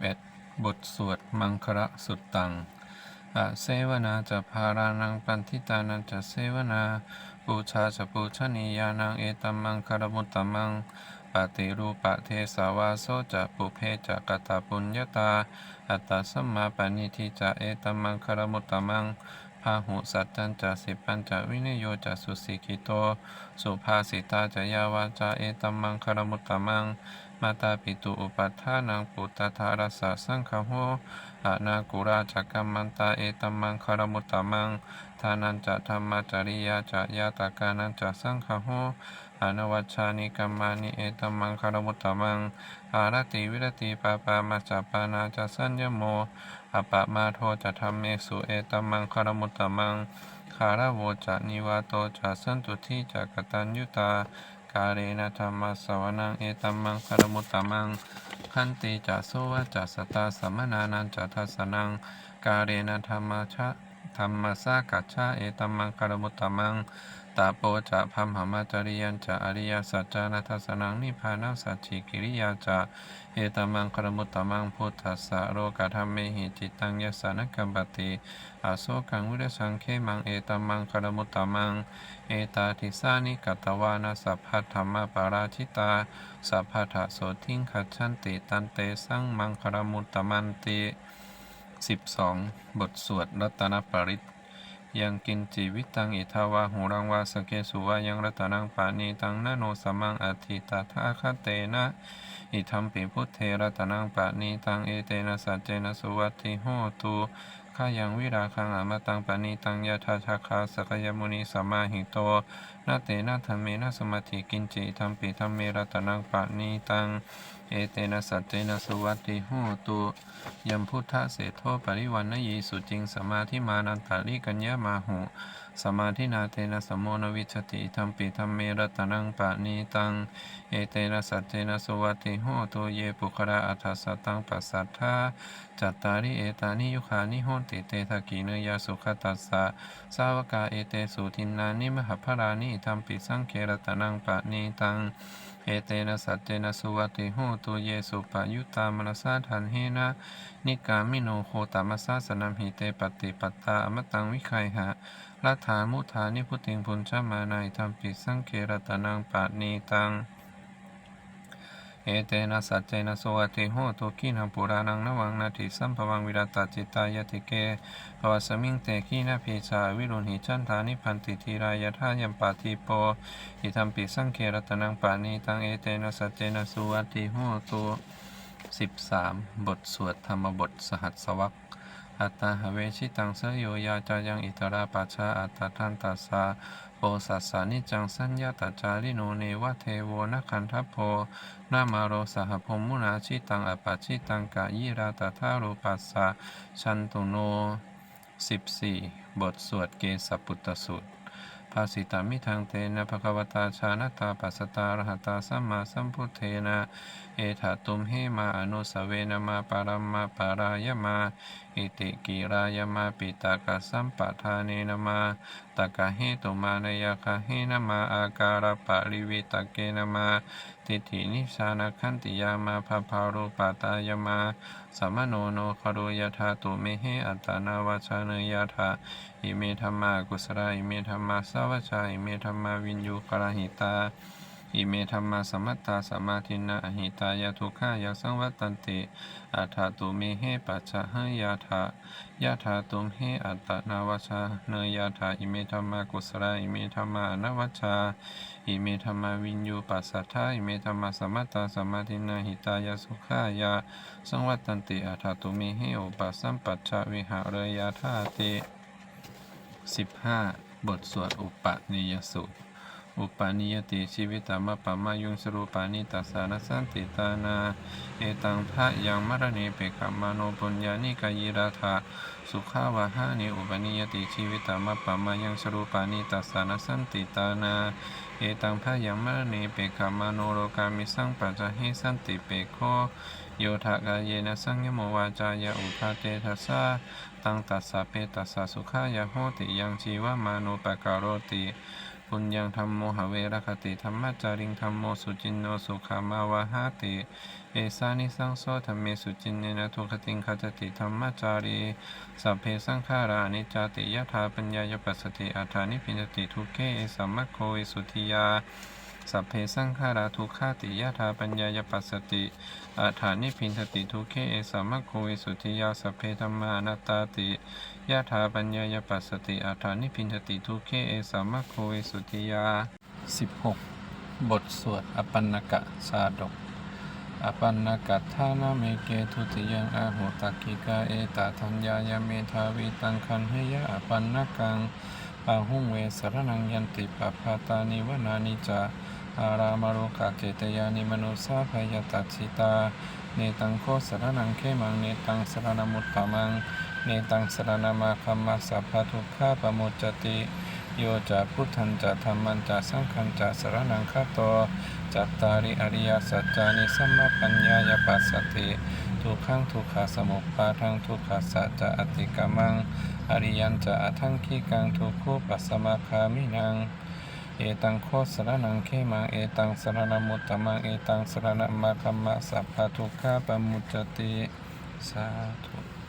11 บทสวดมังคระสุตตังอะเสวนาจะพารานังปันทิตานันจะเสวนาปูชาจะปูชนียานังเอตัมมังคารมุตตมังปฏิรูปะเทสาวาโสจะปุเพจะกตาปุญญาตา อัตตสัมมาปณิทิจะเอตัมมังคารมุตตมังพาหุสัจจันจะสิปัญจะวินโยจะสุสิกิโต สุภาสิตาจะยาวาจาเอตัมมังคารมุตตมัง มาตาปิตุอุปัฏฐานังปุตตะทารสะสังฆโหอานากุราจักกัมมันตาเอตัมมังคารมุตตมังทานันจะธรรมจริยาจะยาตากานันจะสังฆโหอานวัชชานิกัมมานิเอตัมมังคารมุตตมัง อารติวิรติปาปามาจปานาจะสัญญโมอปะมาโทจะธรรมเมสุเอตัมมังคารมุตตมังคาราโวจะนิวาโตจะสันตุทิจะกตัญยุตา กาเรนะธรรมสวนังเอตัมมังคารมุตตมังขันติจัสมวะจัสตาสัมมนานันจัทัสสนังกาเรนะธรรมชะธรรมสากัจฉาเอตัมมังคารมุตตมัง ตาโปจะพัมหามาจริยันจะอริยสัจจานัทสนังนิพานัสัจฉิกิริยาจะเอตัมังคารมุตตมังพุทธัสสะโรกธรรมเมหิจิตังยสานกัมปติอโสกังวิรสังเคมังเอตัมังคารมุตตมังเอตาทิสานิกัตตวานาสัพพัทธรรมปาราชิตาสัพพทะโสทิงคัจฉันติตันเตสังมังคารมุตตมันติ12 บทสวดรัตนปริต ยังกินจีวิตังอิทาวาหูรังวาสเกสุวายังรัตนังปานีตังนโนสมังอธิตาทาคเตนะอิทัมปิพุทเทรัตนังปานีตังเอเตนะสัจเจนะสุวัติโหตุข้ายังวิราคังอมตังปานีตังยะทาชาคาสกยมุนีสัมมาหิโตนาเตนะธรรมเมนะสมาธิกินจิทัมปิธรรมเมรัตนังปานีตัง เอเตนะสัจเจนะสุวัตติโหตุยมพุทธะเสโทปริวันนยีสุจิงสมาธิมานันตาลิกัญญามาหุสมาธินาเตนะสมโมนวิชติธรรมปิธรรมเมรตนังปะนีตัง เอเตนะสัจเจนะสุวัตติโหตุเยปุคระอัฏฐสตังปัสสัทธาจัตตาริเอตานิยุคานิโหติเตทะกีเนยาสุขตัสสะสาวกาเอเตสุทินนานิมหพรานิธรรมปิสังเครตนังปะนีตัง เอเตนะสัตเจนะสุวัติโหตุเยสุปะยุตามนสาทันเฮนะนิกามิโนโคตามสสาสนัมหิเตปฏิปัตตาอมตังวิคัยหะรัฐามุทานิพุติงพุนชมานายธรรมปิสังเครตนังปาณีตัง เอเตนะสัจเจนะโสวติโหตุกินังปุรานังนวังนาทิสัมภวังวิรัตจิตายติเกภวสมิงเตกีนาพีชาวิรุณหิจันทานิพันติทีรายทายัมปาติโปอิทัมปิสังเครตนังปานีตังเอเตนะสัจเจนะสุวัติโหตุ13 บทสวดธรรมบทสหัสสวัค อัตตาหเวชิตังเสยโยยาจายังอิตราปัชาอัตตทันตัสสะโปสัสสานิจังสัญญาตจาริโนเนวะเทโวนะคันทัพโพนามาโรสหพมมุนาชิตังอปัชิตังกะยิราตถารูปัสสะชันตุโน14บทสวดเกสปุตตสูตรภาสิตามิทางเตนะภควตาชาณตาปัสตารหตาสัมมาสัมพุทเทนะ เอถาตุมเฮมาอนุสเวนะมาปารมมาปารายมา อิติกิรายมาปิตากะสัมปทาเนนะมาตะกะเฮตุมานยคะเฮนะมาอาการปะริวิตะเกนะมาทิฏฐินิสานคันติยามาภาพารูปตายมาสัมโนโนคารุยธาตุเมเหอัตานาวาชาเนยธาอิเมธรรมากุสราอิเมธรรมาสาวัชชาอิเมธรรมาวินยูกรหิตา อิเมธรรมาสมัตตาสมาธินาอหิตายาทุกขายาสังวัตตันติอัฏฐาตุเมเหปัจจหยาธายาธาตุมเหอัตตนาวชาเนยาธาอิเมธรรมากุสราอิเมธรรมานวัชชาอิเมธรรมาวินยูปัสสัทธาอิเมธรรมาสมัตตาสมาธินาหิตายาสุขายาสังวัตตันติอัฏฐาตุเมเหอุปสัมปัชชะวิหารยาธาติ15บทสวดอุปนิยสูตร อุปนิยติชีวิตามะปะมายุงสรูปานิตัสสานสันติตานา เอตังทะยังมรณีเปกขมาโนปุญญานิกายิราธาสุขาวาหานิอุปนิยติชีวิตามะปะมายังสรูปานิตัสสานสันติตานา เอตังพะยังมรณีเปกขมาโนโลกามิสังปัจจหิสันติเปโคโยทะกายเยนะสังยโมวาจายอุปาเตทัสสะตังตัสสะเปตัสสะสุขายโหติยังชีวมานุปการโรติ ปุญญังธรรมโมหะเวรคติธรรมจาริงธรรมโมสุจินโนสุขามาวาหาติ เอสานิสังโสธรรมเมสุจินเนนะทุคติงคจติธรรมจารีสัพเพสังขารานิจติยถาปัญญายปัสสติอาธานิพินติทุเขเอสัมมโควิสุทิยาสัพเพสังขาราทุกขาติยถาปัญญายปัสสติอาธานิพินติทุเขเอสัมมโควิสุทิยาสัพเพธรรมานตาติ ยถาปัญญายปัสสติอาธานิพินติทุเขเอสัมมัคโควิสุทธิยา 16 บทสวดอปันนกะชาดก อปันนกัตถานาเมเกทุติยังอาหุตักกิกาเอตาทัญญายเมทาวิตังคันเฮยะอปันนกังอาหุงเวสรนังยันติปปาตานิวนานิจาอารามารุกะเกตยานิมนุสาภยตัชิตา เนตังโคสรนังเขมังเนตังสรณมุตตมังเนตังสรณมาคัมมาสัพพทุกขาปมุจจติโยจะพุทธันจะธรรมันจะสังฆันจะสรนังคาโตจัตตาริอริยสัจจานิสัมมาปัญญายปัสสติทุกขังทุกขาสมุปปาทังทุกขาสัจจะอติกามังอริยันจะอทังคีกังทุกขุปัสสมาคามินัง เอตังโคสรนังเขมังเอตังสรณมุตตมังเอตังสรณมาคัมมะสัพพะทุกขาปมุจจติสาธุ